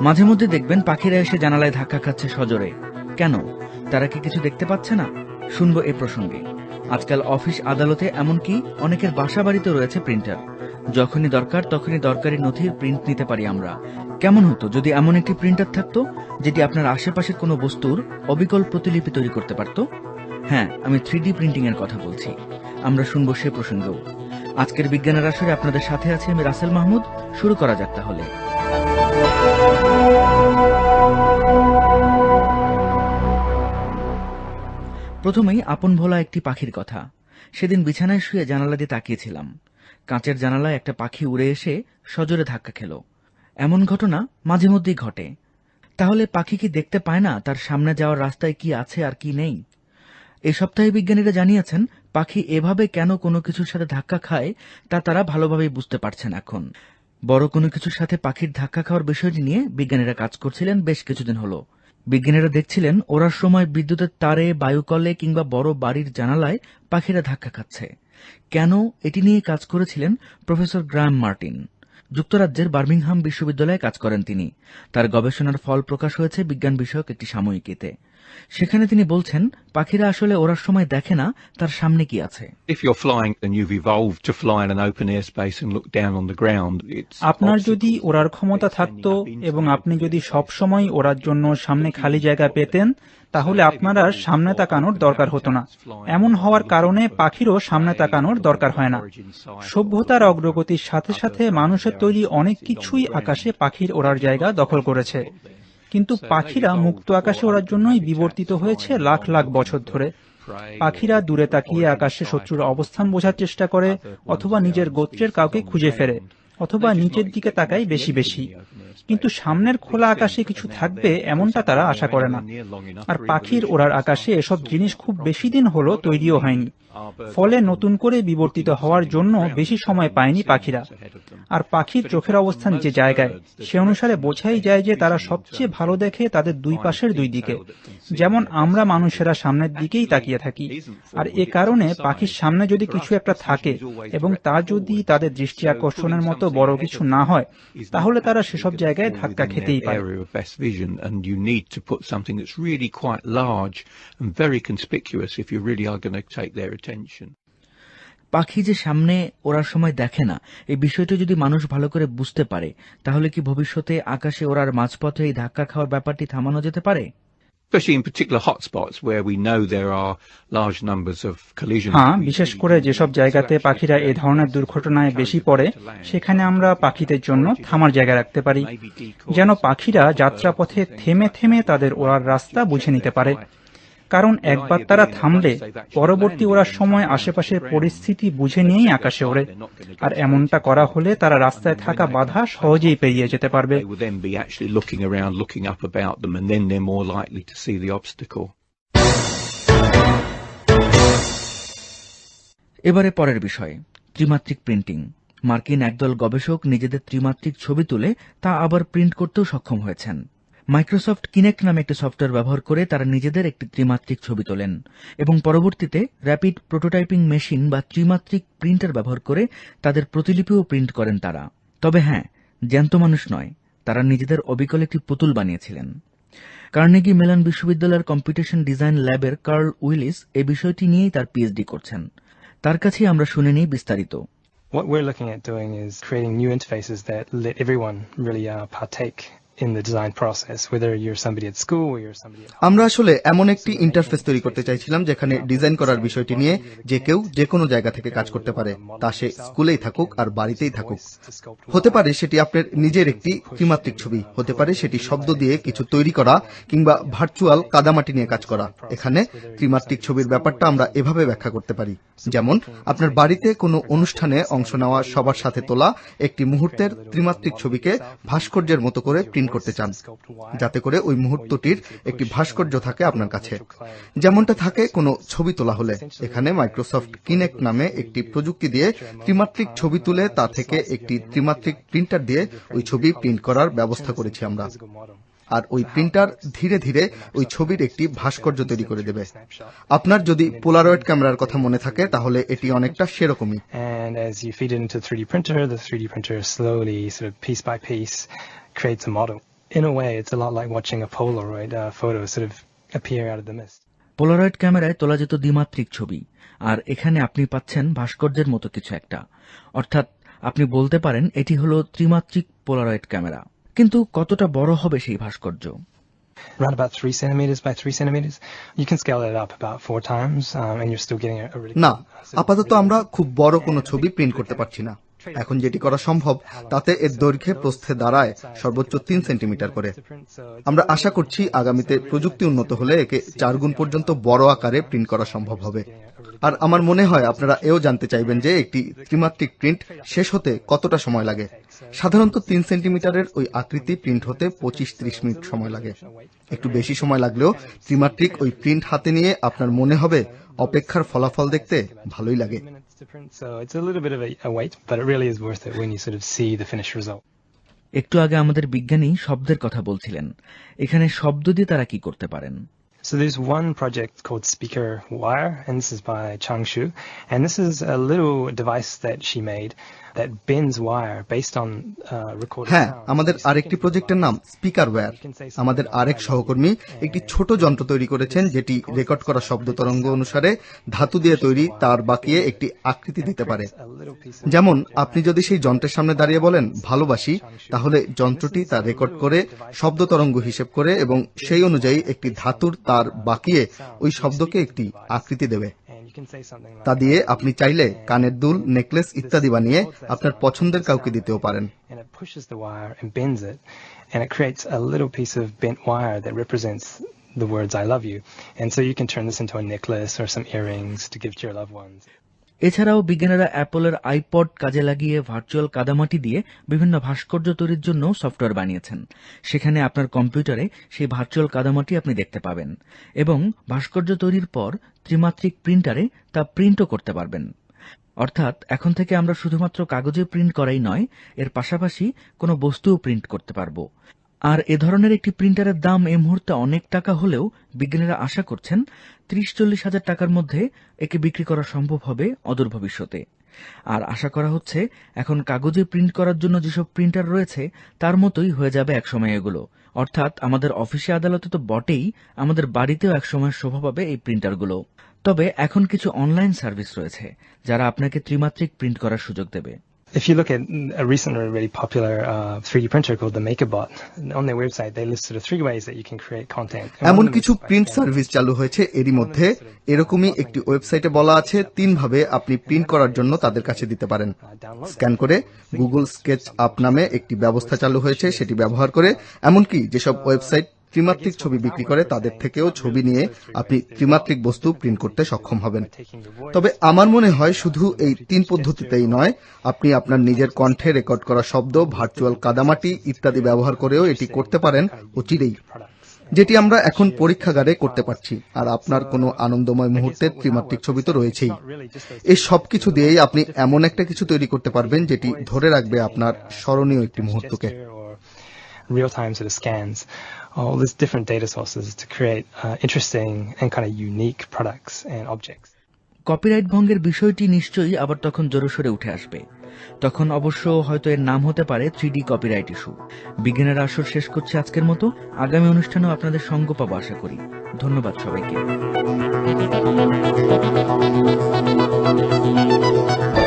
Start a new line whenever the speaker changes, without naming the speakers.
মাঝে মধ্যে দেখবেন পাখিরা এসে জানালায় ধাক্কা খাচ্ছে সজোরে। কেন? তারা কি কিছু দেখতে পাচ্ছে না? শুনব এ প্রসঙ্গে। আজকাল অফিস আদালতে এমনকি অনেকের বাসা বাড়িতে রয়েছে প্রিন্টার। যখনই দরকার তখনই দরকারি নথির প্রিন্ট নিতে পারি আমরা। কেমন হতো যদি এমন একটি প্রিন্টার থাকতো, যেটি আপনার আশেপাশের কোনো বস্তুর অবিকল প্রতিলিপি তৈরি করতে পারত? হ্যাঁ আমি থ্রি প্রিন্টিং এর কথা বলছি। আমরা শুনব সে প্রসঙ্গেও। আজকের বিজ্ঞানের আসরে আপনাদের সাথে আছি আমি রাসেল মাহমুদ। শুরু করা যাক তাহলে। প্রথমেই আপন ভোলা একটি পাখির কথা। সেদিন বিছানায় শুয়ে জানালা দিয়ে তাকিয়েছিলাম। কাঁচের জানালায় একটা পাখি উড়ে এসে সজোরে ধাক্কা খেল। এমন ঘটনা মাঝে মধ্যেই ঘটে। তাহলে পাখি কি দেখতে পায় না তার সামনে যাওয়ার রাস্তায় কি আছে আর কি নেই? এ সপ্তাহে বিজ্ঞানীরা জানিয়েছেন পাখি এভাবে কেন কোনো কিছুর সাথে ধাক্কা খায়, তা তারা ভালোভাবেই বুঝতে পারছেন এখন। বড় কোনো কিছুর সাথে পাখির ধাক্কা খাওয়ার বিষয়টি নিয়ে বিজ্ঞানীরা কাজ করছিলেন বেশ কিছুদিন হলো। বিজ্ঞানীরা দেখছিলেন, ওরার সময় বিদ্যুতের তারে, বায়ুকলে কিংবা বড় বাড়ির জানালায় পাখিরা ধাক্কা খাচ্ছে। কেন এটি নিয়ে কাজ করেছিলেন প্রফেসর গ্রাম মার্টিন। যুক্তরাজ্যের বার্মিংহাম বিশ্ববিদ্যালয়ে কাজ করেন তিনি। তার গবেষণার ফল প্রকাশ হয়েছে বিজ্ঞান বিষয়ক একটি সাময়িকীতে। সেখানে তিনি বলছেন পাখিরা আসলে ওরার সময় দেখে না তার সামনে কি আছে।
আপনার যদি ওড়ার ক্ষমতা থাকতো এবং আপনি যদি সব সময় ওড়ার জন্য সামনে খালি জায়গা পেতেন তাহলে আপনার আর সামনে তাকানোর দরকার হতো না। এমন হওয়ার কারণে পাখিরও সামনে তাকানোর দরকার হয় না। সভ্যতার অগ্রগতির সাথে সাথে মানুষের তৈরি অনেক কিছুই আকাশে পাখির ওড়ার জায়গা দখল করেছে। কিন্তু পাখিরা মুক্ত আকাশে ওড়ার জন্যই বিবর্তিত হয়েছে লাখ লাখ বছর ধরে। পাখিরা দূরে তাকিয়ে আকাশে শত্রুর অবস্থান বোঝার চেষ্টা করে অথবা নিজের গোত্রের কাউকে খুঁজে ফেরে অথবা নিচের দিকে তাকায় বেশি বেশি। কিন্তু সামনের খোলা আকাশে কিছু থাকবে এমনটা তারা আশা করে না। আর পাখির ওড়ার আকাশে এসব জিনিস খুব বেশি দিন হলো তৈরিও হয়নি। ফলে নতুন করে বিবর্তিত হওয়ার জন্য বেশি সময় পায়নি পাখিরা। আর পাখির চোখের অবস্থান যে জায়গায়, সে অনুসারে বোঝাই যায় যে তারা সবচেয়ে ভালো দেখে তাদের দুই পাশের দুই দিকে। যেমন আমরা মানুষেরা সামনের দিকেই তাকিয়ে থাকি। আর এ কারণে পাখির সামনে যদি কিছু একটা থাকে এবং তা যদি তাদের দৃষ্টি আকর্ষণের মতো বড় কিছু না হয়, তাহলে তারা সেসব জায়গায় ধাক্কা খেতেই পারে.
পাখি যে সামনে ওরার সময় দেখে না এই বিষয়টি যদি মানুষ ভালো করে বুঝতে পারে তাহলে কি ভবিষ্যতে আকাশে ওরার মাঝপথে এই ধাক্কা খাওয়ার ব্যাপারটি থামানো যেতে পারে?
Especially in particular hotspots where we know there are large numbers of collisions.
হ্যাঁ বিশেষ করে যেসব জায়গাতে পাখিরা এ ধরনের দুর্ঘটনায় বেশি পড়ে সেখানে আমরা পাখিদের জন্য থামার জায়গা রাখতে পারি যেন পাখিরা যাত্রাপথে থেমে থেমে তাদের ওড়ার রাস্তা বুঝে নিতে পারে। কারণ একবার তারা থামলে পরবর্তী ওড়ার সময় আশেপাশের পরিস্থিতি বুঝে নিয়েই আকাশে ওড়ে। আর এমনটা করা হলে তারা রাস্তায় থাকা বাধা সহজেই পেরিয়ে যেতে পারবে.
এবারে পরের বিষয় ত্রিমাত্রিক প্রিন্টিং মার্কিন একদল গবেষক নিজেদের ত্রিমাত্রিক ছবি তুলে তা আবার প্রিন্ট করতেও সক্ষম হয়েছেন। মাইক্রোসফট কিনেক্ট নামে একটি সফটওয়্যার ব্যবহার করে তারা নিজেদের একটি ত্রিমাত্রিক ছবি তোলেন এবং পরবর্তীতে র্যাপিড প্রোটোটাইপিং মেশিন বা ত্রিমাত্রিক প্রিন্টার ব্যবহার করে তাদের প্রতিলিপিও প্রিন্ট করেন তারা। তবে হ্যাঁ জ্যান্ত মানুষ নয় তারা নিজেদের অবিকল একটি পুতুল বানিয়েছিলেন। কার্নেগি মেলন বিশ্ববিদ্যালয়ের কম্পিটিশন ডিজাইন ল্যাবের কার্ল উইলিস এই বিষয়টি নিয়েই তার পিএইচডি করছেন। তার কাছেই আমরা শুনে নিই বিস্তারিত।
What we're looking at doing is creating new interfaces that let everyone really uh, partake in the design process, whether you're somebody at school or you're somebody at home.
আমরা আসলে এমন একটি ইন্টারফেস তৈরি করতে চাইছিলাম যেখানে ডিজাইন করার বিষয়টি নিয়ে যে কেউ যে কোনো জায়গা থেকে কাজ করতে পারে তা সে স্কুলেই থাকুক আর বাড়িতেই থাকুক। হতে পারে সেটি আপনার নিজের একটি ত্রিমাত্রিক ছবি হতে পারে সেটি শব্দ দিয়ে কিছু তৈরি করা কিংবা ভার্চুয়াল কাদামাটি নিয়ে কাজ করা। এখানে ত্রিমাত্রিক ছবির ব্যাপারটা আমরা এভাবে ব্যাখ্যা করতে পারি। যেমন আপনার বাড়িতে কোনো অনুষ্ঠানে অংশ নেওয়া সবার সাথে তোলা একটি মুহূর্তের ত্রিমাত্রিক ছবিকে ভাস্কর্যের মতো করে প্রিন্ট করতে চান যাতে করে ওই মুহূর্তটির একটি ভাস্কর্য থাকে আপনার কাছে। যেমনটা থাকে কোনো ছবি তোলা হলে। এখানে মাইক্রোসফট কিনেক্ট নামে একটি প্রযুক্তি দিয়ে ত্রিমাত্রিক ছবি তুলে তা থেকে একটি ত্রিমাত্রিক প্রিন্টার দিয়ে ওই ছবি প্রিন্ট করার ব্যবস্থা করেছি আমরা। আর ওই প্রিন্টার ধীরে ধীরে ওই ছবির একটি ভাস্কর্য তৈরি করে দেবে? আপনার যদি পোলারয়েড ক্যামেরার কথা মনে থাকে তাহলে এটি অনেকটা সেরকমই।
creates a model. In a way, it's a lot like watching a Polaroid uh, photo sort of appear out of the mist.
Polaroid ক্যামেরায় তোলা যেত দ্বিমাত্রিক ছবি আর এখানে আপনি পাচ্ছেন ভাস্কর্যের মতো কিছু একটা। অর্থাৎ আপনি বলতে পারেন এটি হল ত্রিমাত্রিক পোলারয়েড ক্যামেরা কিন্তু কতটা বড় হবে সেই ভাস্কর্য?
না আপাতত আমরা খুব বড় কোনো ছবি প্রিন্ট করতে পারছি না। এখন যেটি করা সম্ভব তাতে এর দৈর্ঘ্যে প্রস্থে দাঁড়ায় সর্বোচ্চ তিন সেন্টিমিটার করে। আমরা আশা করছি আগামীতে প্রযুক্তি উন্নত হলে একে চার গুণ পর্যন্ত বড় আকারে প্রিন্ট করা সম্ভব হবে। আর আমার মনে হয় আপনারা এও জানতে চাইবেন যে একটি ত্রিমাত্রিক প্রিন্ট শেষ হতে কতটা সময় লাগে। সাধারণত তিন সেন্টিমিটারের ওই আকৃতি প্রিন্ট হতে পঁচিশ ত্রিশ মিনিট সময় লাগে। একটু বেশি সময় লাগলেও ত্রিমাত্রিক ওই প্রিন্ট হাতে নিয়ে আপনার মনে হবে অপেক্ষার ফলাফল দেখতে ভালোই লাগে।
একটু আগে আমাদের বিজ্ঞানী শব্দের কথা বলছিলেন। এখানে শব্দ দিয়ে তারা কি করতে পারেন?
So there's one project called Speaker Wire, and this is by Changshu. And this is a little device that she made uh,
হ্যাঁ আমাদের আরেকটি প্রজেক্টের নাম স্পিকার ওয়্যার আমাদের আরেক সহকর্মী একটি ছোট যন্ত্র তৈরি করেছেন যেটি রেকর্ড করা শব্দ তরঙ্গ অনুসারে ধাতু দিয়ে তৈরি তার বাকিয়ে একটি আকৃতি দিতে পারে। যেমন আপনি যদি সেই যন্ত্রের সামনে দাঁড়িয়ে বলেন ভালোবাসি তাহলে যন্ত্রটি তা রেকর্ড করে শব্দ তরঙ্গ হিসেব করে এবং সেই অনুযায়ী একটি ধাতুর তার বাকিয়ে ওই শব্দকে একটি আকৃতি দেবে। তা দিয়ে আপনি চাইলে কানের দুল নেকলেস ইত্যাদি বানিয়ে আপনার পছন্দের কাউকে দিতেও পারেন
the words "I love you," and so you can turn this into a necklace or some earrings to give to your loved ones.
এছাড়াও বিজ্ঞানীরা অ্যাপলের আইপড কাজে লাগিয়ে ভার্চুয়াল কাদামাটি দিয়ে বিভিন্ন ভাস্কর্য তৈরির জন্য সফটওয়্যার বানিয়েছেন। সেখানে আপনার কম্পিউটারে সেই ভার্চুয়াল কাদামাটি আপনি দেখতে পাবেন এবং ভাস্কর্য তৈরির পর ত্রিমাত্রিক প্রিন্টারে তা প্রিন্টও করতে পারবেন। অর্থাৎ এখন থেকে আমরা শুধুমাত্র কাগজে প্রিন্ট করাই নয়, এর পাশাপাশি কোনো বস্তুও প্রিন্ট করতে পারব। আর এ ধরনের একটি প্রিন্টারের দাম এই মুহূর্তে অনেক টাকা হলেও বিজ্ঞানীরা আশা করছেন ত্রিশ চল্লিশ হাজার টাকার মধ্যে একে বিক্রি করা সম্ভব হবে অদূর ভবিষ্যতে। আর আশা করা হচ্ছে এখন কাগজে প্রিন্ট করার জন্য যেসব প্রিন্টার রয়েছে, তার মতোই হয়ে যাবে একসময় এগুলো। অর্থাৎ আমাদের অফিসে আদালতে তো বটেই আমাদের বাড়িতেও একসময় শোভা পাবে এই প্রিন্টারগুলো। তবে এখন কিছু অনলাইন সার্ভিস রয়েছে, যারা আপনাকে ত্রিমাত্রিক প্রিন্ট করার সুযোগ দেবে।
If you look at a recent or really popular uh, 3D printer called the MakerBot, on their website they list sort of three ways that you can create content.
এমন কিছু print service চালু হয়েছে এরই মধ্যে। এরকমই একটি ওয়েবসাইটে বলা আছে তিন ভাবে আপনি প্রিন্ট করার জন্য তাদের কাছে দিতে পারেন। স্ক্যান করে গুগল স্কেচ আপ নামে একটি ব্যবস্থা চালু হয়েছে সেটি ব্যবহার করে। এমনকি যেসব ওয়েবসাইট ত্রিমাত্রিক ছবি বিক্রি করে তাদের থেকেও ছবি নিয়ে আপনি ত্রিমাত্রিক বস্তু প্রিন্ট করতে সক্ষম হবেন। তবে আমার মনে হয় শুধু এই তিন পদ্ধতিতেই নয়, আপনি আপনার নিজের কণ্ঠে রেকর্ড করা শব্দ ভার্চুয়াল কাদামাটি ইত্যাদি ব্যবহার করেও এটি করতে পারেন অচিরেই, যেটি আমরা এখন পরীক্ষাগারে করতে পারছি, আর আপনার কোনো আনন্দময় মুহূর্তের ত্রিমাত্রিক ছবি তো রয়েছেই। এই সব কিছু দিয়েই আপনি এমন একটা কিছু তৈরি করতে পারবেন, যেটি ধরে রাখবে আপনার স্মরণীয় একটি মুহূর্তকে।
Real-time sort of scans, all these different data sources to create uh, interesting and kind of unique products and objects.
Copyright ভঙ্গের বিষয়টি নিশ্চয়ই আবার তখন জোরসোরে উঠে আসবে। তখন অবশ্য হয়তো এর নাম হতে পারে থ্রি ডি কপিরাইট ইস্যু বিজ্ঞানের আসর শেষ করছে আজকের মতো। আগামী অনুষ্ঠানেও আপনাদের সঙ্গ পাবো আশা করি। ধন্যবাদ সবাইকে।